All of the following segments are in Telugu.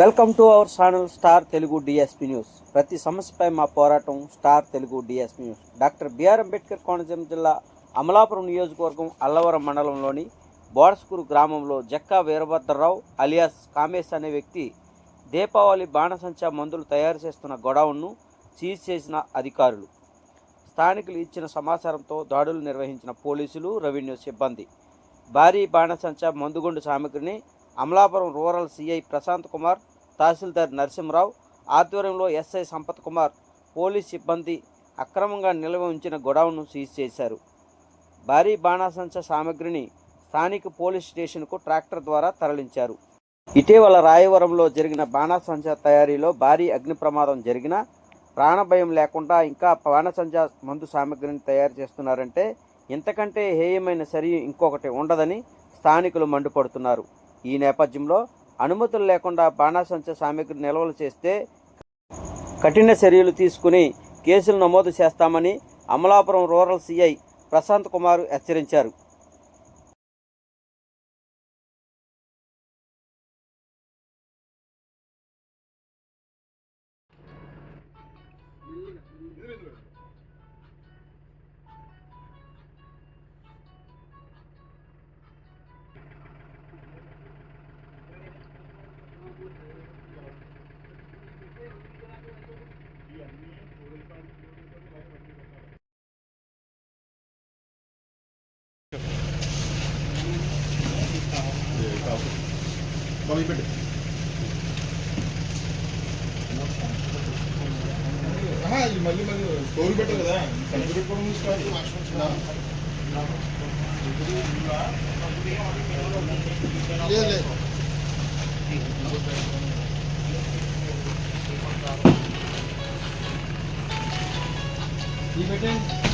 Welcome to our channel star Telugu DSP news. ప్రతి సమస్యపై మా పోరాటం star Telugu DSP news. Doctor B R Ambedkar Konaseema జిల్లా అమలాపురం నియోజకవర్గం అల్లవరం మండలంలోని బోడస్కూరు గ్రామంలో జక్కా వీరభద్రరావు అలియాస్ కామేశ్ అనే వ్యక్తి దీపావళి బాణసంచా మందులు తయారు చేస్తున్న గొడవను సీజ్ చేసిన అధికారులు. స్థానికులు ఇచ్చిన సమాచారంతో దాడులు నిర్వహించిన పోలీసులు రెవెన్యూ సిబ్బంది. భారీ బాణసంచా మందుగుండు సామగ్రిని అమలాపురం రూరల్ సిఐ ప్రశాంత్ కుమార్ తహసీల్దార్ నరసింహరావు ఆధ్వర్యంలో ఎస్ఐ సంపత్ కుమార్ పోలీస్ సిబ్బంది అక్రమంగా నిల్వ ఉంచిన గొడవను సీజ్ చేశారు. భారీ బాణాసంచ సామగ్రిని స్థానిక పోలీస్ స్టేషన్కు ట్రాక్టర్ ద్వారా తరలించారు. ఇటీవల రాయవరంలో జరిగిన బాణాసంచ తయారీలో భారీ అగ్ని ప్రమాదం జరిగిన ప్రాణభయం లేకుండా ఇంకా బాణసంచ మందు సామగ్రిని తయారు చేస్తున్నారంటే ఇంతకంటే హేయమైన సరి ఇంకొకటి ఉండదని స్థానికులు మండిపడుతున్నారు. ఈ నేపథ్యంలో అనుమతులు లేకుండా బాణాసంచ సామగ్రి నిల్వలు చేస్తే కఠిన చర్యలు తీసుకుని కేసులు నమోదు చేస్తామని అమలాపురం రూరల్ సిఐ ప్రశాంత్ కుమార్ హెచ్చరించారు. మళ్ళీ మళ్ళీ స్టోరీ కదా సంగతి పెట్టుకోవడం స్టార్ట్ లేదు లేదు పెట్టండి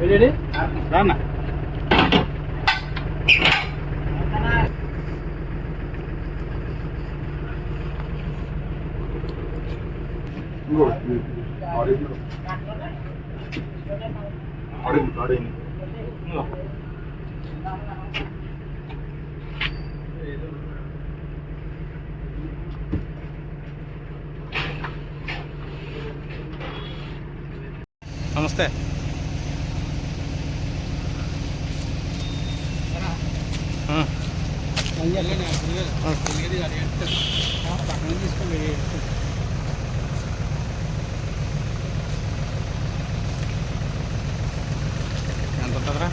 వెళ్ళి రాన్న ఇంకో ఆడేది నమస్తే. ఎంత ఉంటుందిరా?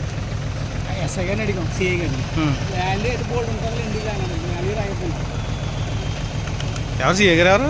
ఎస్ఐ గారిని అడిగాం సిఐ గారిని ల్యాండ్ ఎటు బోర్డు ఉంటుంది ఇంటికి రానండి ల్యాండ్ రాయిపోయింది ఎవరు సీఏ గారు ఎవరు?